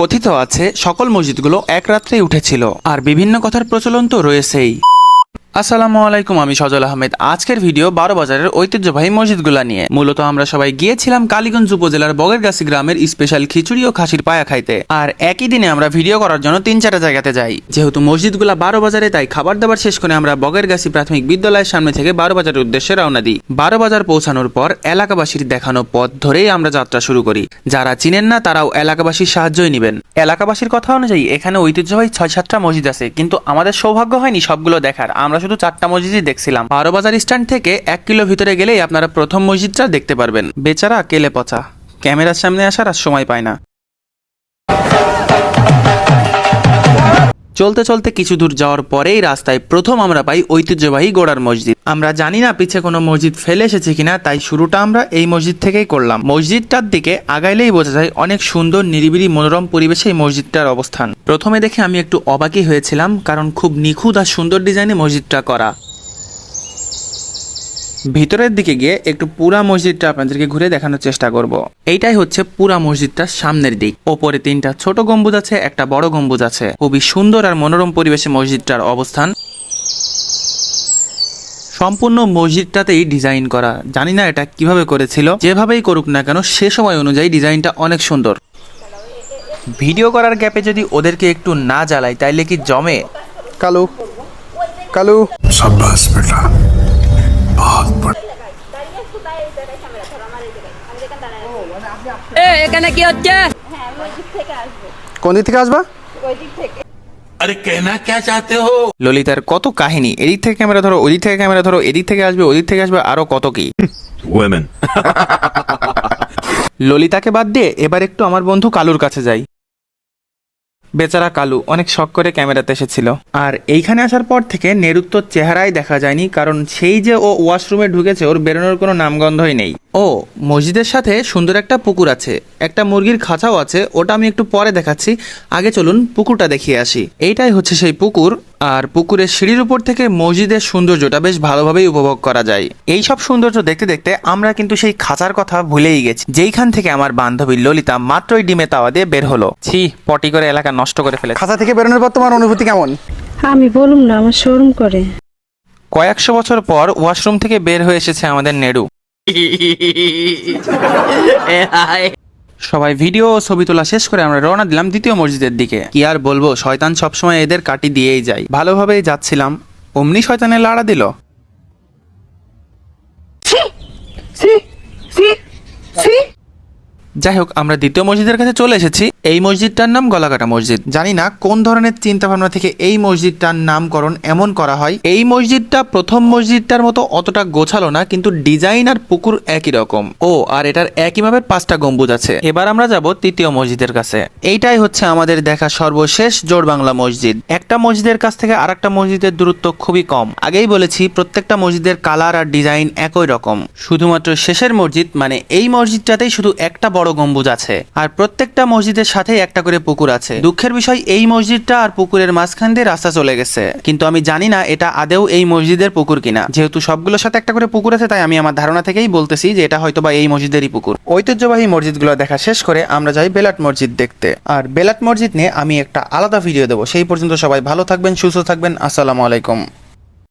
কথিত আছে সকল মসজিদগুলো এক রাত্রেই উঠেছিল আর বিভিন্ন কথার প্রচলন তো রয়েছেই। আসসালামু আলাইকুম, আমি সজল আহমেদ। আজকের ভিডিও বারো বাজারের ঐতিহ্যবাহী মসজিদগুলা নিয়ে। মূলত আমরা সবাই গিয়েছিলাম কালীগঞ্জ উপজেলার বগেরগাছি গ্রামের স্পেশাল খিচুড়ি ও খাসির পায়া খাইতে। আর একই দিনে আমরা ভিডিও করার জন্য তিন চারটা জায়গাতে যাই। যেহেতু মসজিদগুলা বারো বাজারে, তাই খাবার দাবার শেষ করে আমরা বগেরগাছি প্রাথমিক বিদ্যালয়ের সামনে থেকে বারো বাজারের উদ্দেশ্যে রওনা দিই। বারো বাজার পৌঁছানোর পর এলাকাবাসীর দেখানো পথ ধরেই আমরা যাত্রা শুরু করি। যারা চিনেন না, তারাও এলাকাবাসীর সাহায্যই নেবেন। এলাকাবাসীর কথা অনুযায়ী এখানে ঐতিহ্যবাহী ছয় সাতটা মসজিদ আছে, কিন্তু আমাদের সৌভাগ্য হয়নি সবগুলো দেখার। আমরা শুধু চারটা মসজিদই দেখছিলাম। বারো বাজার স্ট্যান্ড থেকে এক কিলো ভিতরে গেলেই আপনারা প্রথম মসজিদটা দেখতে পারবেন। বেচারা কেলে পচা। ক্যামেরার সামনে আসার আর সময় পায় না। চলতে চলতে কিছু দূর যাওয়ার পরেই রাস্তায় প্রথম আমরা পাই ঐতিহ্যবাহী গোড়ার মসজিদ। আমরা জানি না পিছে কোনো মসজিদ ফেলে এসেছে কিনা, তাই শুরুটা আমরা এই মসজিদ থেকেই করলাম। মসজিদটার দিকে আগাইলেই বোঝা যায় অনেক সুন্দর, নিরিবিলি, মনোরম পরিবেশে এই মসজিদটার অবস্থান। প্রথমে দেখে আমি একটু অবাকই হয়েছিলাম, কারণ খুব নিখুঁত আর সুন্দর ডিজাইনে মসজিদটা করা। ভিতরের দিকে গিয়ে একটু পুরা মসজিদটা আপনাদেরকে ঘুরে দেখানোর চেষ্টা করব। এইটাই হচ্ছে পুরা মসজিদটার সামনের দিক। ওপরে তিনটা ছোট গম্বুজ আছে একটা বড় গম্বুজ আছে। খুবই সুন্দর আর মনোরম পরিবেশে মসজিদটার অবস্থান। সম্পূর্ণ মসজিদটাতেই ডিজাইন করা। জানি না এটা কীভাবে করেছিল যেভাবেই করুক না কেন সে সময় অনুযায়ী ডিজাইনটা অনেক সুন্দর। ভিডিও করার গ্যাপে যদি ওদেরকে একটু না জ্বালাই তাইলে কি জমে? কালু কালু। সাব্বাস বেটা। কোন থেকে আসবা আরে কেনা ললিতার কত কাহিনী? এদিক থেকে ক্যামেরা ধরো ওদিক থেকে ক্যামেরা ধরো এদিক থেকে আসবে ওদিক থেকে আসবে আরও কত কি? ললিতাকে বাদ দিয়ে এবার একটু আমার বন্ধু কালুর কাছে যাই। বেচারা কালু অনেক শখ করে ক্যামেরাতে এসেছিল। আর এইখানে আসার পর থেকে নেরুত্তর চেহারাই দেখা যায়নি, কারণ সেই যে ও ওয়াশরুমে ঢুকেছে, ওর বেরোনোর কোনো নামগন্ধই নেই। ও, মসজিদের সাথে সুন্দর একটা পুকুর আছে, একটা মুরগির খাঁচাও আছে, ওটা আমি একটু পরে দেখাচ্ছি। আগে চলুন পুকুরটা দেখিয়ে আসি। এইটাই হচ্ছে সেই পুকুর আর পুকুরের সিঁড়ির উপর থেকে মসজিদের সৌন্দর্যটা বেশ ভালোভাবেই উপভোগ করা যায়। এই সব সৌন্দর্য দেখতে দেখতে আমরা কিন্তু সেই খাঁচার কথা ভুলেই গেছি যেইখান থেকে আমার বান্ধবী ললিতা মাত্রই ডিমে তাওয়া দিয়ে বের হলো। ছি পটি করে এলাকা নষ্ট করে ফেলে খাঁচা থেকে বেরোনোর পর তোমার অনুভূতি কেমন? আমি বলুম না আমার শোরুম করে। কয়েকশো বছর পর ওয়াশরুম থেকে বের হয়ে এসেছে আমাদের নেড়ু। সবাই ভিডিও ও ছবি তোলা শেষ করে আমরা রওনা দিলাম দ্বিতীয় মসজিদের দিকে। কি আর বলব, শয়তান সবসময় এদের কাটি দিয়েই যায়। ভালোভাবেই যাচ্ছিলাম। অমনি শয়তানের লাড়া দিল। যাই হোক আমরা দ্বিতীয় মসজিদের কাছে চলে এসেছি। এই মসজিদটার নাম গলাকাটা মসজিদ। জানি না কোন ধরনের চিন্তা ভাবনা থেকে এই মসজিদটার নামকরণ এমন করা হয়। এই মসজিদটা প্রথম মসজিদটার মতো অতটা গোছালো না, কিন্তু ডিজাইন আর পুকুর একই রকম। ও, আর এটার একই ভাবে পাঁচটা গম্বুজ আছে। এবার আমরা যাব তৃতীয় মসজিদের কাছে। এইটাই হচ্ছে আমাদের দেখা সর্বশেষ জোর বাংলা মসজিদ। একটা মসজিদের কাছ থেকে আরেকটা মসজিদের দূরত্ব খুবই কম। আগেই বলেছি, প্রত্যেকটা মসজিদের কালার আর ডিজাইন একই রকম। শুধুমাত্র শেষের মসজিদ মানে এই মসজিদটাতেই শুধু একটা বড় গম্বুজ আছে। আর প্রত্যেকটা মসজিদের সাথে একটা করে পুকুর আছে। দুঃখের বিষয়, এই মসজিদটা আর পুকুরের মাঝখান দিয়ে রাস্তা চলে গেছে। কিন্তু আমি জানি না এটা আদেও এই মসজিদের পুকুর কিনা। যেহেতু সবগুলোর সাথে একটা করে পুকুর আছে, তাই আমি আমার ধারণা থেকেই বলতেছি যে এটা হয়তো বা এই মসজিদেরই পুকুর। ঐতিহ্যবাহী মসজিদগুলো দেখা শেষ করে আমরা যাই বেলাট মসজিদ দেখতে। আর বেলাট মসজিদ নিয়ে আমি একটা আলাদা ভিডিও দেবো। সেই পর্যন্ত সবাই ভালো থাকবেন, সুস্থ থাকবেন। আসসালামু আলাইকুম।